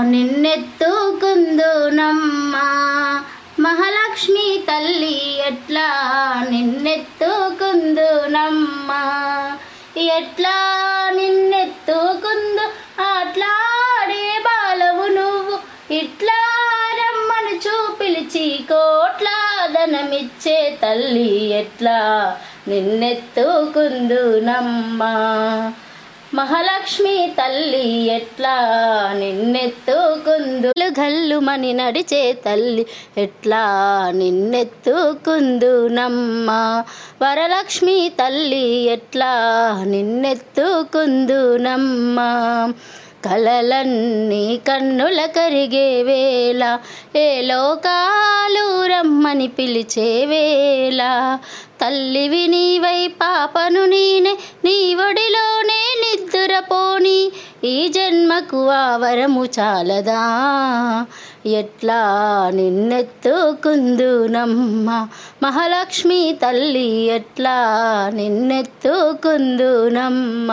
నిన్నెత్తుకుందునమ్మా. మహాలక్ష్మి తల్లి ఎట్లా నిన్నెత్తుకుందునమ్మా. ఎట్లా నిన్నెత్తుకుందు అట్లాడే బాలవు నువ్వు. ఇట్లా రమ్మను చూపిలిచి కోట్ల ధనమిచ్చే తల్లి ఎట్లా నిన్నెత్తుకుందునమ్మా. మహాలక్ష్మి తల్లి ఎట్లా నిన్నెత్తుకుందు? గల్లుమని నడిచే తల్లి ఎట్లా నిన్నెత్తుకుందు నమ్మ? వరలక్ష్మి తల్లి ఎట్లా నిన్నెత్తుకుందు నమ్మ? కలలన్నీ కన్నుల కరిగే వేళ ఏ లోకాలు రమ్మని పిలిచే వేళ. తల్లివి నీవై పాపను నేనే నీ ఒడిలోనే ఈ జన్మకు ఆ వరము చాలదా? ఎట్లా నిన్నెత్తుకుందునమ్మ? మహాలక్ష్మి తల్లి ఎట్లా నిన్నెత్తుకుందునమ్మ?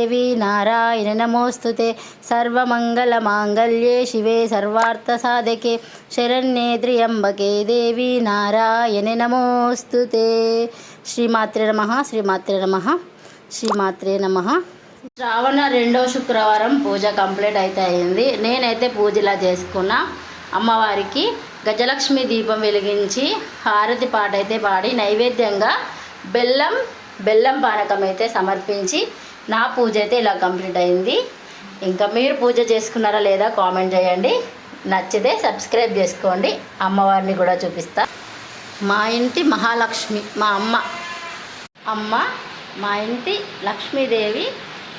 దేవి నారాయణ నమోస్తుతే. సర్వమంగళ మాంగళ్యే శివే సర్వార్థ సాధకే. శరణ్యే త్ర్యంబకే దేవి నారాయణ నమోస్తుతే. శ్రీమాత్రే నమ శ్రీమాత్రే నమ శ్రీమాత్రే నమ. శ్రావణ రెండో శుక్రవారం పూజ కంప్లీట్ అయితే అయింది. నేనైతే పూజలా చేసుకున్నా. అమ్మవారికి గజలక్ష్మి దీపం వెలిగించి హారతి పాట అయితే పాడి నైవేద్యంగా బెల్లం బెల్లం పానకం అయితే సమర్పించి నా పూజ అయితే ఇలా కంప్లీట్ అయింది. ఇంకా మీరు పూజ చేసుకున్నారా లేదా కామెంట్ చేయండి. నచ్చితే సబ్స్క్రైబ్ చేసుకోండి. అమ్మవారిని కూడా చూపిస్తా. మా ఇంటి మహాలక్ష్మి మా అమ్మ. అమ్మ మా ఇంటి లక్ష్మీదేవి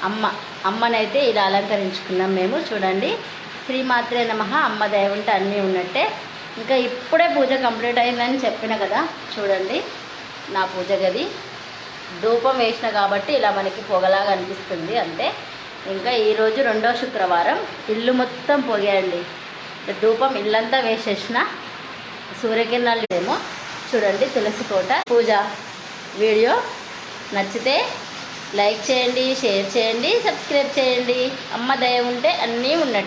అమ్మ. అమ్మనైతే ఇలా అలంకరించుకున్నాం మేము చూడండి. శ్రీమాత్రే నమ అమ్మ దయ ఉంటే అన్నీ ఉన్నట్టే. ఇంకా ఇప్పుడే పూజ కంప్లీట్ అయిందని చెప్పిన కదా చూడండి. నా పూజ గది. ధూపం వేసిన కాబట్టి ఇలా మనకి పొగలాగా అనిపిస్తుంది. అంతే. ఇంకా ఈరోజు రెండో శుక్రవారం ఇల్లు మొత్తం పొగేయండి. ధూపం ఇల్లంతా వేసేసిన సూర్యకిరణాలు ఏమో చూడండి తులసి కోట పూజ వీడియో నచ్చితే లైక్ చేయండి షేర్ చేయండి సబ్స్క్రైబ్ చేయండి. అమ్మ దయ ఉంటే అన్నీ ఉన్నట్టు.